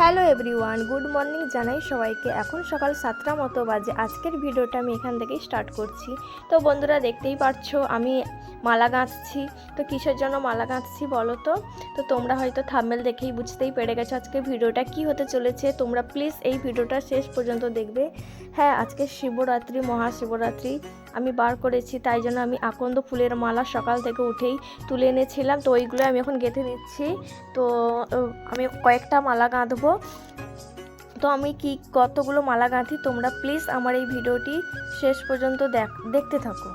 Hello everyone, good morning জানাই সবাইকে। এখন সকাল সাতটা মতো বাজে। আজকের ভিডিওটা আমি এখান থেকেই স্টার্ট করছি। তো বন্ধুরা, দেখতেই পারছ আমি মালা গাঁথছি। তো কিসের জন্য মালা গাঁথছি বলো তো? তো তোমরা হয়তো থাম্বেল দেখেই বুঝতেই পেরে গেছো আজকে ভিডিওটা কি হতে চলেছে। তোমরা প্লিজ এই ভিডিওটা শেষ পর্যন্ত দেখবে। হ্যাঁ আজকে শিবরাত্রি, মহাশিবরাত্রি। আমি বার করেছি, তাই জন্য আমি আকন্দ ফুলের মালা সকাল থেকে উঠেই তুলে এনেছিলাম। তো ওইগুলো আমি এখন গেঁথে দিচ্ছি তো আমি কয়েকটা মালা গাঁথবো। তো আমি কি কতগুলো মালা গাঁথি তোমরা প্লিজ আমার এই ভিডিওটি শেষ পর্যন্ত দেখ, দেখতে থাকো।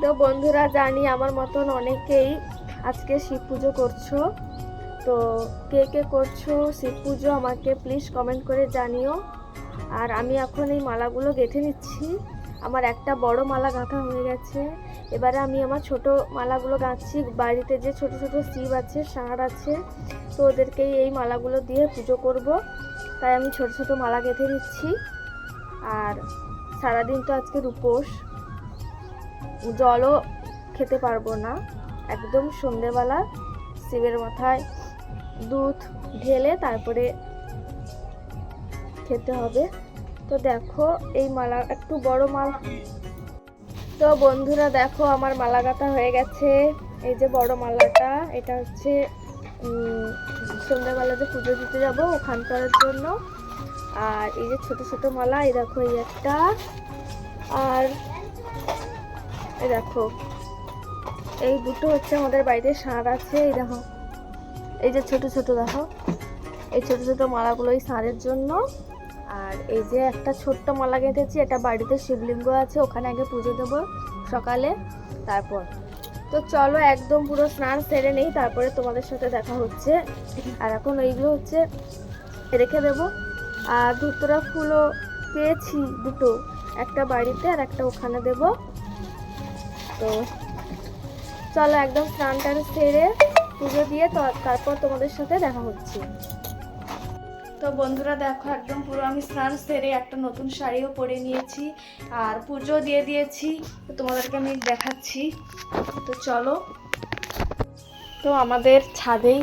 তো বন্ধুরা জানি আমার মতন অনেকেই আজকে শিব পুজো করছ। তো কে কে করছ শিব পুজো আমাকে প্লিজ কমেন্ট করে জানিও। আর আমি এখন এই মালাগুলো গেঁথে নিচ্ছি। আমার একটা বড় মালা গাঁথা হয়ে গেছে। এবারে আমি আমার ছোট মালাগুলো গাঁথছি। বাড়িতে যে ছোট ছোট শিব আছে, ষাঁড় আছে, তো ওদেরকেই এই মালাগুলো দিয়ে পুজো করব। তাই আমি ছোট ছোট মালা গেঁথে নিচ্ছি। আর সারাদিন তো আজকে উপোস জলও খেতে পারব না। একদম সন্ধেবেলা, শিবের মাথায় দুধ ঢেলে তারপরে খেতে হবে। তো দেখো, এই মালা, একটু বড় মালা। তো বন্ধুরা, দেখো, আমার মালা গাঁথা হয়ে গেছে। এই যে বড় মালাটা, এটা হচ্ছে সন্ধ্যাবেলা যে পুজো দিতে যাব ওখানকার জন্য। আর এই যে ছোট ছোট মালা, এই দেখো, এই একটা। আর এই দেখো, এই দুটো হচ্ছে আমাদের বাড়িতে ষাঁড় আছে, এই দেখো। এই যে ছোট ছোট দেখো। এই ছোট ছোট মালাগুলো এই ষাঁড়ের জন্য। আর এই যে একটা ছোট্ট মালা গেঁথেছি, এটা বাড়িতে শিবলিঙ্গ আছে, ওখানে আগে পুজো দেবো সকালে। তারপর তো চলো একদম পুরো স্নান সেরে নেই, তারপরে তোমাদের সাথে দেখা হচ্ছে। আর এখন এইগুলো হচ্ছে রেখে দেবো। আর ধুতরা ফুলও পেয়েছি দুটো, একটা বাড়িতে আর একটা ওখানে দেবো। তো চলো একদম স্নান টান সেরে পুজো দিয়ে তারপর তোমাদের সাথে দেখা হচ্ছে। তো বন্ধুরা দেখো, একদম পুরো আমি স্নান সেরে একটা নতুন শাড়িও পরে নিয়েছি আর পুজো দিয়ে দিয়েছি। তো তোমাদেরকে আমি দেখাচ্ছি। তো চলো। তো আমাদের ছাদেই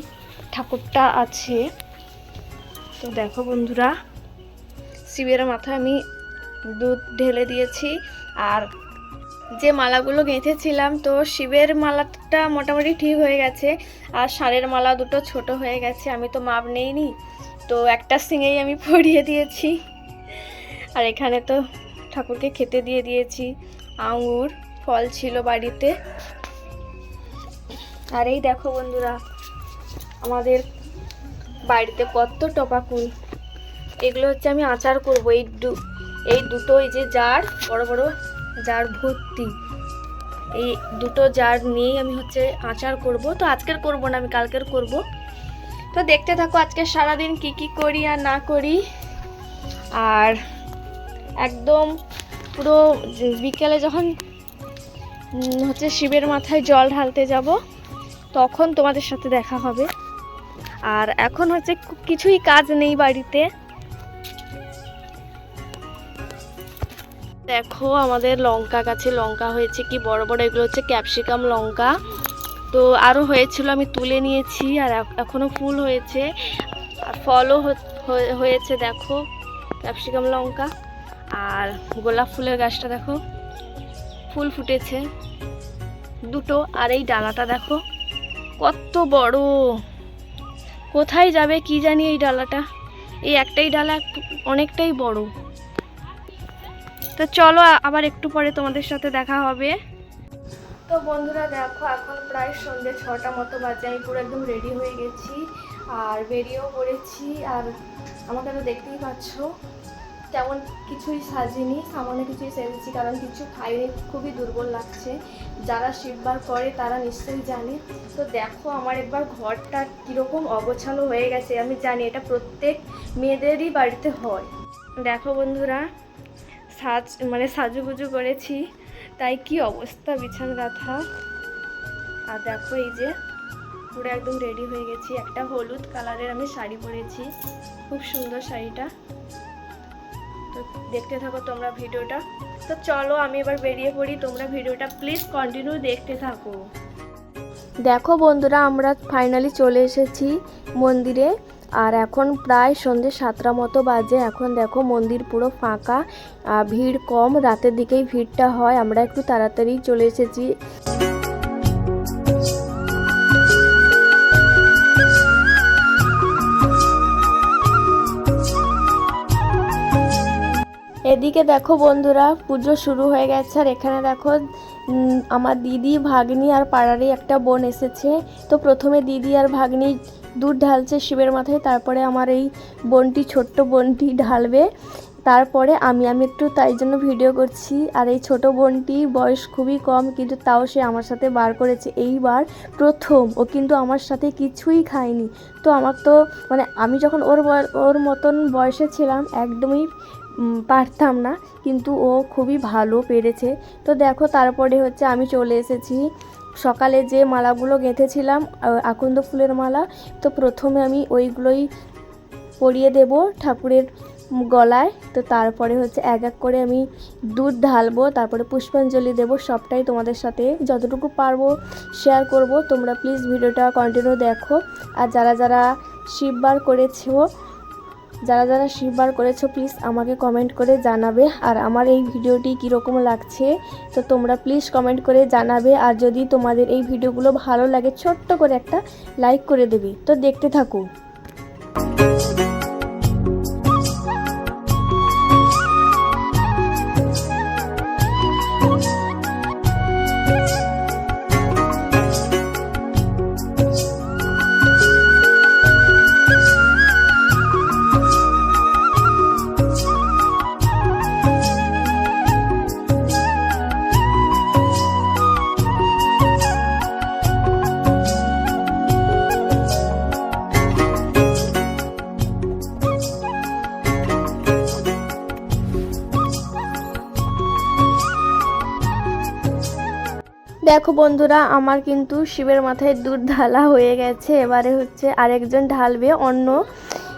ঠাকুরটা আছে। তো দেখো বন্ধুরা, শিবের মাথায় আমি দুধ ঢেলে দিয়েছি আর যে মালাগুলো গেঁথেছিলাম, তো শিবের মালাটা মোটামুটি ঠিক হয়ে গেছে আর ষাঁড়ের মালা দুটো ছোট হয়ে গেছে, আমি তো মাপ নেইনি। তো একটা সিঙেই আমি পরিয়ে দিয়েছি। আর এখানে তো ঠাকুরকে খেতে দিয়ে দিয়েছি। আঙুর, ফল ছিল বাড়িতে। আর এই দেখো বন্ধুরা, আমাদের বাড়িতে কত টপা কুল এগুলো হচ্ছে আমি আচার করব। এই দু এই দুটো, এই যে জার, বড় বড় জার ভর্তি। এই দুটো জার নিয়েই আমি হচ্ছে আচার করব। তো আজকের করব না, আমি কালকের করব। তো দেখতে থাকো আজকে সারাদিন কি কি করি আর না করি। আর একদম পুরো বিকেলে যখন হচ্ছে শিবের মাথায় জল ঢালতে যাব, তখন তোমাদের সাথে দেখা হবে। আর এখন হচ্ছে কিছুই কাজ নেই বাড়িতে। দেখো আমাদের লঙ্কা গাছে লঙ্কা হয়েছে কি বড় বড়, এগুলো হচ্ছে ক্যাপসিকাম লঙ্কা। তো আরও হয়েছিল, আমি তুলে নিয়েছি আর এখনও ফুল হয়েছে। আর ফলও হয়ে- হয়েছে দেখো ক্যাপসিকাম লঙ্কা। আর গোলাপ ফুলের গাছটা দেখো, ফুল ফুটেছে। দুটো আর এই ডালাটা দেখো, কত বড়। কোথায় যাবে কি জানি এই ডালাটা? এই একটাই ডালা অনেকটাই বড়। তো চলো আবার একটু পরে তোমাদের সাথে দেখা হবে। তো বন্ধুরা, দেখো, এখন প্রায় সন্ধ্যে ছটা মতো বাজে। আমি পুরো একদম রেডি হয়ে গেছি আর বেরিয়েও পড়েছি। আর আমাকে তো দেখতেই পাচ্ছ, তেমন কিছুই সাজিনি, সামান্য কিছুই সেজেছি, কারণ কিছু খাইনি, খুবই দুর্বল লাগছে। যারা শিববার করে, তারা নিশ্চয়ই জানে। তো দেখো, আমার একবার ঘরটা কীরকম অগোছালো হয়ে গেছে, আমি জানি, এটা প্রত্যেক মেয়েদেরই বাড়িতে হয়। দেখো বন্ধুরা সাজ মানে সাজুগুজু করেছি। তাই কি অবস্থা বিছান গাথা আর দেখো এই যে, পুরো একদম রেডি হয়ে গেছি। একটা হলুদ কালারের আমি শাড়ি পরেছি। খুব সুন্দর শাড়িটা। তো দেখতে থাকো তোমরা ভিডিওটা। তো চলো আমি এবার বেরিয়ে পড়ি। তোমরা ভিডিওটা প্লিজ কন্টিনিউ দেখতে থাকো। দেখো বন্ধুরা, আমরা ফাইনালি চলে এসেছি মন্দিরে। আর এখন প্রায় সন্ধ্যে সাতটা মতো বাজে। এখন দেখো মন্দির পুরো ফাঁকা ভিড় কম, রাতের দিকেই ভিড়টা হয়। আমরা একটু তাড়াতাড়ি চলে এসেছি। এদিকে দেখো বন্ধুরা, পুজো শুরু হয়ে গেছে। আর এখানে দেখো আমার দিদি, ভাগ্নি আর পাড়ারই একটা বোন এসেছে। তো প্রথমে দিদি আর ভাগ্নি দুধ ঢালছে শিবের মাথায়, তারপরে আমার এই বোনটি, ছোট্ট বোনটি ঢালবে। তারপরে আমি আমি একটু তাই জন্য ভিডিও করছি। আর এই ছোট বোনটি বয়স খুবই কম, কিন্তু তাও সে আমার সাথে বার করেছে। এইবার প্রথম, ও কিন্তু আমার সাথে কিছুই খায়নি। তো আমার তো মানে আমি যখন ওর ওর মতন বয়সে ছিলাম, একদমই পারতাম না। কিন্তু ও খুবই ভালো পেরেছে। তো দেখো, তারপরে হচ্ছে আমি চলে এসেছি। সকালে যে মালাগুলো গেঁথেছিলাম আকন্দ ফুলের মালা, তো প্রথমে আমি ওইগুলোই পরিয়ে দেব ঠাকুরের গলায়। তো তারপরে হচ্ছে এক এক করে আমি দুধ ঢালবো, তারপরে পুষ্পাঞ্জলি দেব, সবটাই তোমাদের সাথে যতটুকু পারব শেয়ার করব। তোমরা প্লিজ ভিডিওটা কন্টিনিউ দেখো। আর যারা যারা শিববার করেছ যারা যারা শিববার করেছ প্লিজ আমাকে কমেন্ট করে জানাবে। আর আমার এই ভিডিওটি কীরকম লাগছে, তো তোমরা প্লিজ কমেন্ট করে জানাবে। আর যদি তোমাদের এই ভিডিওগুলো ভালো লাগে, ছোট্ট করে একটা লাইক করে দেবে। তো দেখতে থাকো। দেখো বন্ধুরা, আমার কিন্তু শিবের মাথায় দুধ ঢালা হয়ে গেছে। এবারে হচ্ছে আরেকজন ঢালবে অন্য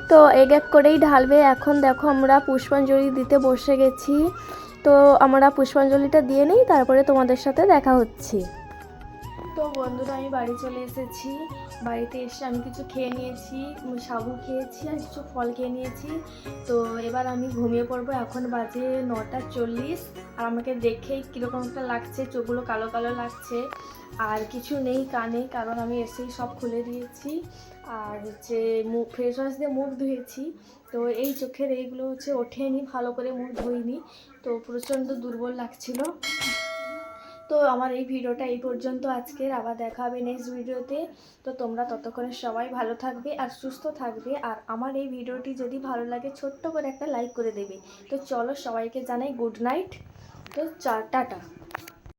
তো এক এক করেই ঢালবে। এখন দেখো আমরা পুষ্পাঞ্জলি দিতে বসে গেছি। তো আমরা পুষ্পাঞ্জলিটা দিয়ে নিই, তারপরে তোমাদের সাথে দেখা হচ্ছে। তো বন্ধুরা, আমি বাড়ি চলে এসেছি। বাড়িতে এসে আমি কিছু খেয়ে নিয়েছি সাবু খেয়েছি আর কিছু ফল খেয়ে নিয়েছি। তো এবার আমি ঘুমিয়ে পড়ব। এখন বাজে নটা চল্লিশ। আর আমাকে দেখেই কীরকম একটা লাগছে, চোখগুলো কালো কালো লাগছে। আর কিছু নেই কানে কারণ আমি এসেই সব খুলে দিয়েছি। আর হচ্ছে মুখ ফ্রেশ ওয়াশ দিয়ে মুখ ধুয়েছি। তো এই চোখের এইগুলো হচ্ছে ওঠেনি, ভালো করে মুখ ধুইনি। তো প্রচণ্ড দুর্বল লাগছিল। তো আমার এই ভিডিওটা এই পর্যন্ত। আজকের আবার দেখা হবে নেক্সট ভিডিওতে। তো তোমরা ততক্ষণে সবাই ভালো থাকবে আর সুস্থ থাকবে। আর আমার এই ভিডিওটি যদি ভালো লাগে, ছোট্ট করে একটা লাইক করে দেবে। তো চলো সবাইকে জানাই গুড নাইট তো টাটা।